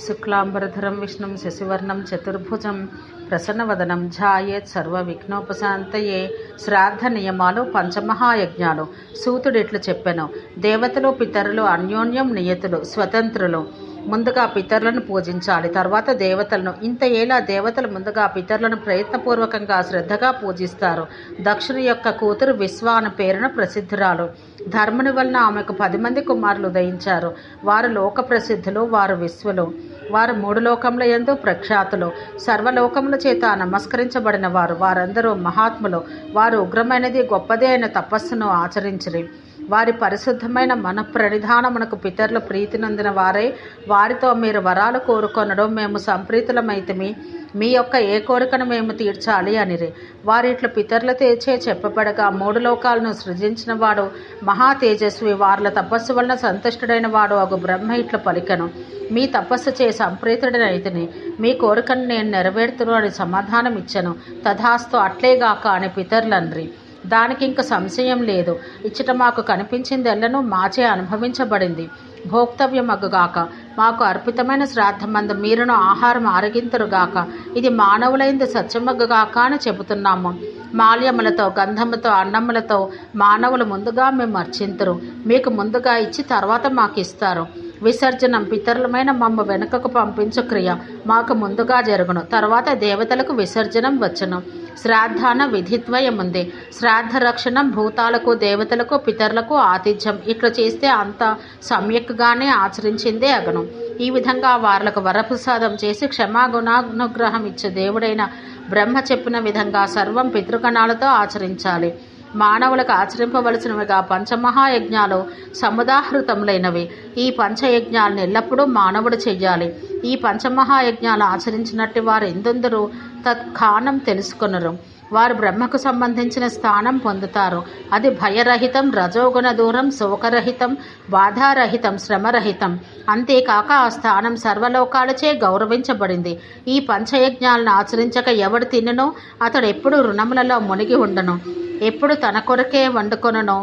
శుక్లాంబరధరం విష్ణుం శశివర్ణం చతుర్భుజం ప్రసన్నవదనం ఝాయేత్ సర్వ విఘ్నోపశాంతయే శ్రాద్ధ నియమాలు పంచమహాయజ్ఞాలు. సూతుడిట్లు చెప్పెను దేవతలు పితరులు అన్యోన్యం నియతులు స్వతంత్రులు. ముందుగా పితరులను పూజించాలి. తర్వాత దేవతలను. ఇంత ఏలా దేవతలు ముందుగా పితరులను ప్రయత్నపూర్వకంగా శ్రద్ధగా పూజిస్తారు? దక్షుని యొక్క కూతురు విశ్వ అనే పేరున ప్రసిద్ధురాలు. ధర్ముని వలన ఆమెకు పది మంది కుమారులు ఉదయించారు. వారు లోక ప్రసిద్ధులు వారు విశ్వలు. వారు మూడు లోకముల ఎందు ప్రఖ్యాతులు. సర్వలోకముల చేత నమస్కరించబడిన వారు. వారందరూ మహాత్ములు. వారు ఉగ్రమైనది గొప్పదే అయిన తపస్సును ఆచరించిరి. వారి పరిశుద్ధమైన మన ప్రణిధానమునకు పితరుల ప్రీతి నొందిన వారై. వారితో మీరు వరాలు కోరుకొనడం మేము సంప్రీతులమైతిమి. మీ యొక్క ఏ కోరికను మేము తీర్చాలి అనిరి. వారిట్లు పితరుల తేచే చెప్పబడగా మూడు లోకాలను సృజించిన వాడు మహా తేజస్వి. వార్ల తపస్సు వలన సంతుష్టుడైన వాడు ఒక బ్రహ్మ ఇట్లు పలికను. మీ తపస్సు చే సంప్రీతుడనైతిని. మీ కోరికను నేను నెరవేర్తును అని సమాధానం ఇచ్చను తథాస్తు అట్లేగాక అని పితరులన్రి దానికి ఇంక సంశయం లేదు. ఇచ్చట మాకు కనిపించిందెల్లను మాచే అనుభవించబడింది. భోక్తవ్యమగ్గుగాక మాకు అర్పితమైన శ్రాద్ధమందు మీరును ఆహారం ఆరగింతురుగాక. ఇది మానవులైంది సత్యమగ్గుగాక అని చెబుతున్నాము. మాల్యములతో గంధముతో అన్నములతో మానవులు ముందుగా మేము అర్చింతురు. మీకు ముందుగా ఇచ్చి తర్వాత మాకు ఇస్తారు విసర్జనం పితరులమైన మమ్మ వెనుకకు పంపించు క్రియ. మాకు ముందుగా జరుగును. తర్వాత దేవతలకు విసర్జనం వచ్చును. శ్రాద్ధాన విధిద్వయముంది. శ్రాద్ధ రక్షణం భూతాలకు దేవతలకు పితరులకు ఆతిథ్యం. ఇట్లా చేస్తే అంత సమ్యక్గానే ఆచరించిందే అగను. ఈ విధంగా వార్లకు వరప్రసాదం చేసి క్షమాగుణానుగ్రహం ఇచ్చే దేవుడైన బ్రహ్మ చెప్పిన విధంగా సర్వం పితృగణాలతో ఆచరించాలి. మానవులకు ఆచరింపవలసినవిగా పంచమహాయజ్ఞాలు సముదాహృతములైనవి. ఈ పంచయజ్ఞాలను ఎల్లప్పుడూ మానవుడు చెయ్యాలి. ఈ పంచమహాయజ్ఞాలు ఆచరించినట్టు వారు ఎందెందరూ తత్కానం తెలుసుకొనరు. వారు బ్రహ్మకు సంబంధించిన స్థానం పొందుతారు. అది భయరహితం రజోగుణ దూరం శోకరహితం బాధారహితం శ్రమరహితం. అంతేకాక ఆ స్థానం సర్వలోకాలచే గౌరవించబడింది. ఈ పంచయజ్ఞాలను ఆచరించక ఎవడు తిననో అతడు ఎప్పుడు రుణములలో మునిగి ఉండను. ఎప్పుడు తన కొరకే వండుకొనను.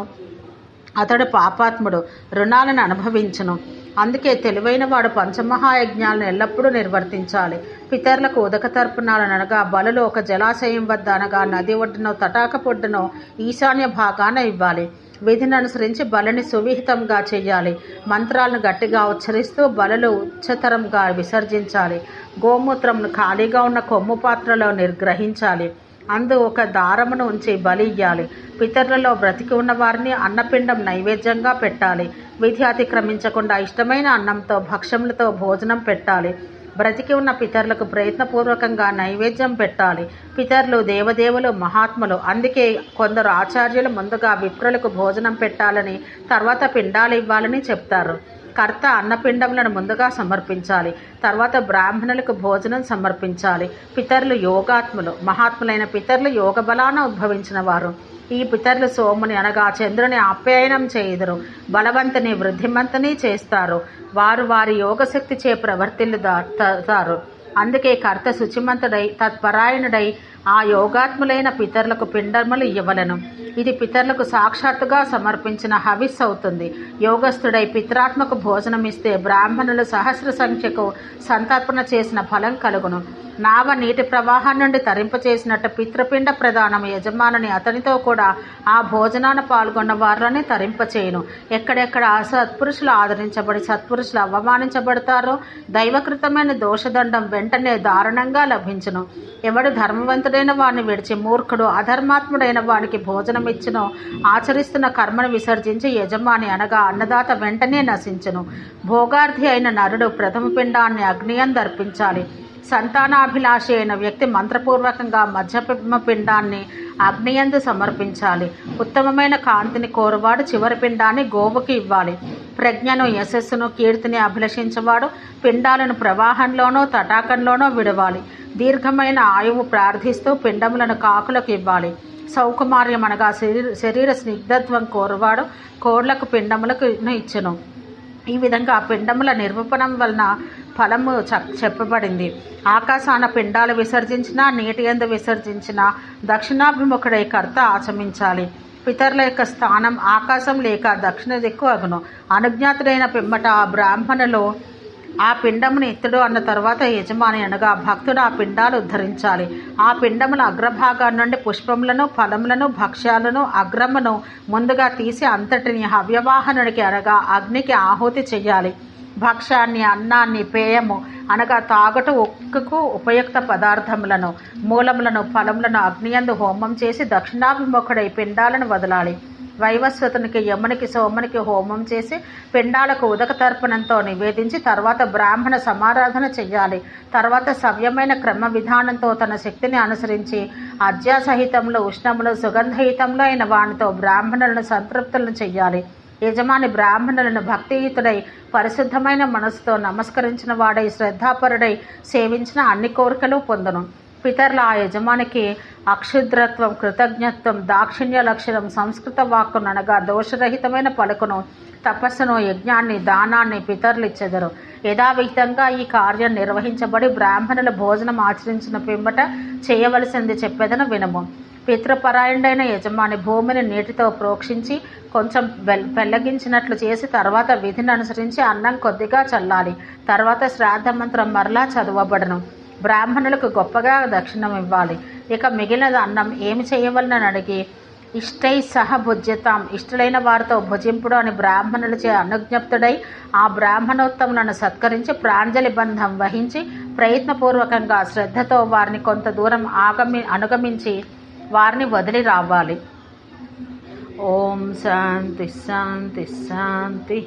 అతడు పాపాత్ముడు రుణాలను అనుభవించను. అందుకే తెలివైన వాడు పంచమహాయజ్ఞాలను ఎల్లప్పుడూ నిర్వర్తించాలి. పితరులకు ఉదక తర్పణాలను అనగా బలులు ఒక జలాశయం వద్ద అనగా నది ఒడ్డునో తటాక పొడ్డునో ఈశాన్య భాగాన ఇవ్వాలి. విధిని అనుసరించి బలని సువిహితంగా చేయాలి మంత్రాలను గట్టిగా ఉచ్చరిస్తూ బలులు ఉచ్చతరంగా విసర్జించాలి. గోమూత్రంను ఖాళీగా ఉన్న కొమ్ము పాత్రలో నిర్గ్రహించాలి. అందు ఒక దారమును ఉంచి బలి ఇయ్యాలి. పితరులలో బ్రతికి ఉన్న వారిని అన్నపిండం నైవేద్యంగా పెట్టాలి. విధి అతిక్రమించకుండా ఇష్టమైన అన్నంతో భక్ష్యములతో భోజనం పెట్టాలి. బ్రతికి ఉన్న పితరులకు ప్రయత్నపూర్వకంగా నైవేద్యం పెట్టాలి. పితరులు దేవదేవులు మహాత్ములు అందుకే కొందరు ఆచార్యులు ముందుగా విప్రులకు భోజనం పెట్టాలని తర్వాత పిండాలు ఇవ్వాలని చెప్తారు. కర్త అన్నపిండములను ముందుగా సమర్పించాలి తర్వాత బ్రాహ్మణులకు భోజనం సమర్పించాలి. పితరులు యోగాత్ములు మహాత్ములైన పితరులు యోగ బలాన ఉద్భవించిన వారు. ఈ పితరులు సోముని అనగా చంద్రుని ఆప్యాయనం చేయుదురు. బలవంతుని వృద్ధిమంతుని చేస్తారు. వారు వారి యోగశక్తి చే ప్రవర్తిల్లుతారు. అందుకే కర్త శుచిమంతుడై తత్పరాయణుడై ఆ యోగాత్ములైన పితరులకు పిండములు ఇవ్వలను ఇది పితరులకు సాక్షాత్తుగా సమర్పించిన హవిస్ అవుతుంది. యోగస్థుడై పిత్రాత్మకు భోజనం ఇస్తే బ్రాహ్మణులు సహస్ర సంఖ్యకు సంతర్పణ చేసిన ఫలం కలుగును. నావ నీటి ప్రవాహం నుండి తరింపచేసినట్టు పితృపిండ ప్రధానం యజమానుని అతనితో కూడా ఆ భోజనాన పాల్గొన్న వారిని తరింపచేయను. ఎక్కడెక్కడ సత్పురుషులు ఆదరించబడి సత్పురుషులు అవమానించబడతారో దైవకృతమైన దోషదండం వెంటనే దారుణంగా లభించును. ఎవడు ధర్మవంతుడైన వాడిని విడిచి మూర్ఖుడు అధర్మాత్ముడైన వానికి భోజనం ఇచ్చినో ఆచరిస్తున్న కర్మను విసర్జించి యజమాని అనగా అన్నదాత వెంటనే నశించును. భోగార్థి అయిన నరుడు ప్రథమ పిండాన్ని అగ్నియం దర్పించాలి. సంతానాభిలాషి అయిన వ్యక్తి మంత్రపూర్వకంగా మధ్యమ పిండాన్ని అగ్నియందు సమర్పించాలి. ఉత్తమమైన కాంతిని కోరువాడు చివరి పిండాన్ని గోవుకి ఇవ్వాలి. ప్రజ్ఞను యశస్సును కీర్తిని అభిలషించేవాడు పిండాలను ప్రవాహంలోనో తటాకంలోనో విడవాలి. దీర్ఘమైన ఆయువు ప్రార్థిస్తూ పిండములను కాకులకు ఇవ్వాలి. సౌకుమార్యం అనగా శరీర శరీర స్నిగ్ధత్వం కోరువాడు కోళ్ళకు పిండములకు ఇచ్చును. ఈ విధంగా పిండముల నిర్వపణం వలన ఫలము చ- చెప్పబడింది. ఆకాశాన పిండాలు విసర్జించిన నీటి ఎందు విసర్జించిన దక్షిణాభిముఖుడై కర్త ఆచమించాలి. పితరుల యొక్క స్థానం ఆకాశం లేక దక్షిణ దిక్కు అగును. అనుజ్ఞాతుడైన పిమ్మట ఆ బ్రాహ్మణులు ఆ పిండముని ఇత్తుడు అన్న తర్వాత యజమాని అనగా భక్తుడు ఆ పిండాలు ఉద్ధరించాలి. ఆ పిండముల అగ్రభాగాన్ని నుండి పుష్పములను ఫలములను భక్ష్యాలను అగ్రమును ముందుగా తీసి అంతటిని హవ్యవాహనుడికి అనగా అగ్నికి ఆహుతి చెయ్యాలి. భక్ష్యాన్ని అన్నాన్ని పేయము అనగా తాగట ఒక్కకు ఉపయుక్త పదార్థములను మూలములను ఫలములను అగ్నియందు హోమం చేసి దక్షిణాభిముఖుడై పిండాలను వదలాలి. వైవస్వతునికి యమునికి సోమునికి హోమం చేసి పిండాలకు ఉదక తర్పణంతో నివేదించి తర్వాత బ్రాహ్మణ సమారాధన చెయ్యాలి. తర్వాత సవ్యమైన క్రమ విధానంతో తన శక్తిని అనుసరించి అజ్యాసహితంలో ఉష్ణములు సుగంధహితంలో అయిన వానితో బ్రాహ్మణులను సంతృప్తులను చెయ్యాలి. యజమాని బ్రాహ్మణులను భక్తియుతుడై పరిశుద్ధమైన మనసుతో నమస్కరించిన వాడై శ్రద్ధాపరుడై సేవించిన అన్ని కోరికలు పొందను. పితరుల ఆ యజమానికి అక్షుద్రత్వం కృతజ్ఞత్వం దాక్షిణ్య లక్షణం సంస్కృత వాక్కును అనగా దోషరహితమైన పలుకును తపస్సును యజ్ఞాన్ని దానాన్ని పితరులు ఇచ్చెదరు యథావిహితంగా ఈ కార్యం నిర్వహించబడి బ్రాహ్మణుల భోజనం ఆచరించిన పిమ్మట చేయవలసింది చెప్పేదను వినము. పితృపరాయణుడైన యజమాని భూమిని నీటితో ప్రోక్షించి కొంచెం వెల్ పెళ్ళగించినట్లు చేసి తర్వాత విధిని అనుసరించి అన్నం కొద్దిగా చల్లాలి. తర్వాత శ్రాద్ధ మంత్రం మరలా చదవబడను. బ్రాహ్మణులకు గొప్పగా దక్షిణం ఇవ్వాలి ఇక మిగిలిన అన్నం ఏమి చేయవలనని అడిగి ఇష్టై సహ భుజ్యతాం. ఇష్టలైన వారితో భుజింపుడు అని బ్రాహ్మణులచే అనుజ్ఞప్తుడై ఆ బ్రాహ్మణోత్తములను సత్కరించి ప్రాంజలి బంధం వహించి ప్రయత్నపూర్వకంగా శ్రద్ధతో వారిని కొంత దూరం ఆగమి అనుగమించి వారిని వదిలి రావాలి ఓం శాంతి శాంతి శాంతి